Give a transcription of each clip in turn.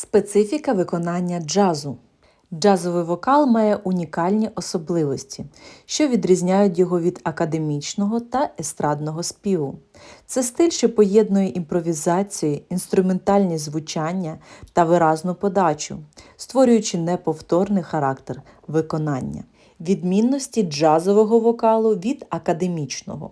Специфіка виконання джазу. Джазовий вокал має унікальні особливості, що відрізняють його від академічного та естрадного співу. Це стиль, що поєднує імпровізацію, інструментальні звучання та виразну подачу, створюючи неповторний характер виконання. Відмінності джазового вокалу від академічного.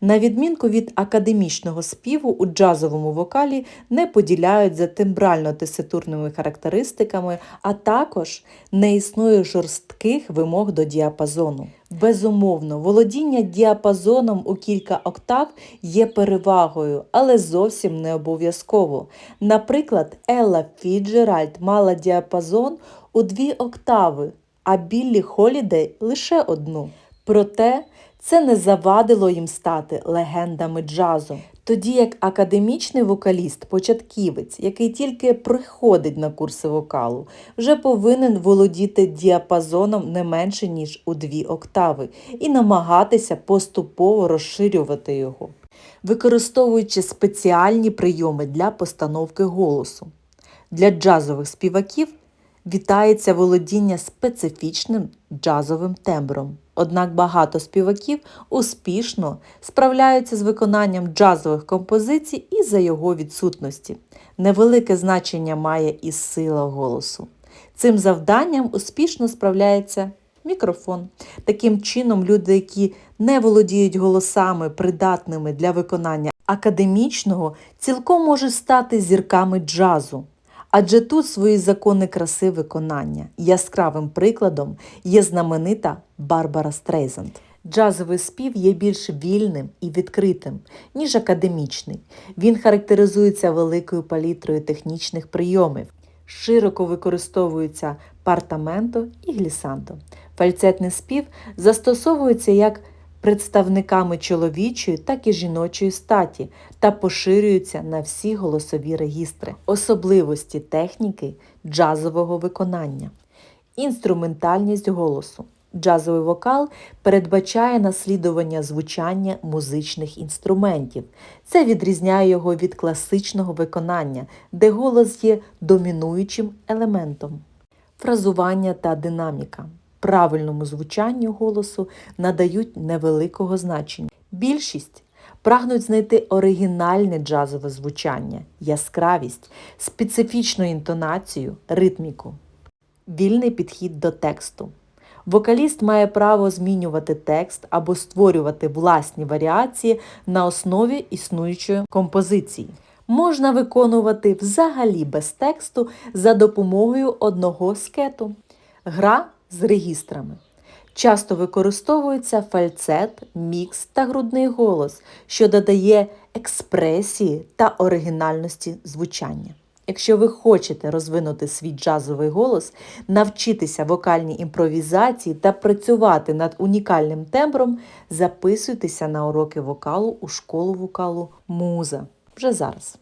На відмінку від академічного співу у джазовому вокалі не поділяють за тембрально-теситурними характеристиками, а також не існує жорстких вимог до діапазону. Безумовно, володіння діапазоном у кілька октав є перевагою, але зовсім не обов'язково. Наприклад, Елла Фіджеральд мала діапазон у дві октави, а Біллі Холідей лише одну. Проте це не завадило їм стати легендами джазу. Тоді як академічний вокаліст-початківець, який тільки приходить на курси вокалу, вже повинен володіти діапазоном не менше, ніж у дві октави, і намагатися поступово розширювати його, використовуючи спеціальні прийоми для постановки голосу. Для джазових співаків вітається володіння специфічним джазовим тембром. Однак багато співаків успішно справляються з виконанням джазових композицій і за його відсутності. Невелике значення має і сила голосу. Цим завданням успішно справляється мікрофон. Таким чином, люди, які не володіють голосами, придатними для виконання академічного, цілком можуть стати зірками джазу. Адже тут свої закони краси виконання. Яскравим прикладом є знаменита Барбара Стрейзанд. Джазовий спів є більш вільним і відкритим, ніж академічний. Він характеризується великою палітрою технічних прийомів. Широко використовуються партаменто і глісанто. Фальцетний спів застосовується як представниками чоловічої, так і жіночої статі та поширюються на всі голосові регістри, особливості техніки джазового виконання, інструментальність голосу. Джазовий вокал передбачає наслідування звучання музичних інструментів. Це відрізняє його від класичного виконання, де голос є домінуючим елементом. Фразування та динаміка правильному звучанню голосу надають невеликого значення. Більшість прагнуть знайти оригінальне джазове звучання, яскравість, специфічну інтонацію, ритміку. Вільний підхід до тексту. Вокаліст має право змінювати текст або створювати власні варіації на основі існуючої композиції. Можна виконувати взагалі без тексту за допомогою одного скету. Гра з регістрами. Часто використовується фальцет, мікс та грудний голос, що додає експресії та оригінальності звучання. Якщо ви хочете розвинути свій джазовий голос, навчитися вокальній імпровізації та працювати над унікальним тембром, записуйтеся на уроки вокалу у школу вокалу Муза вже зараз.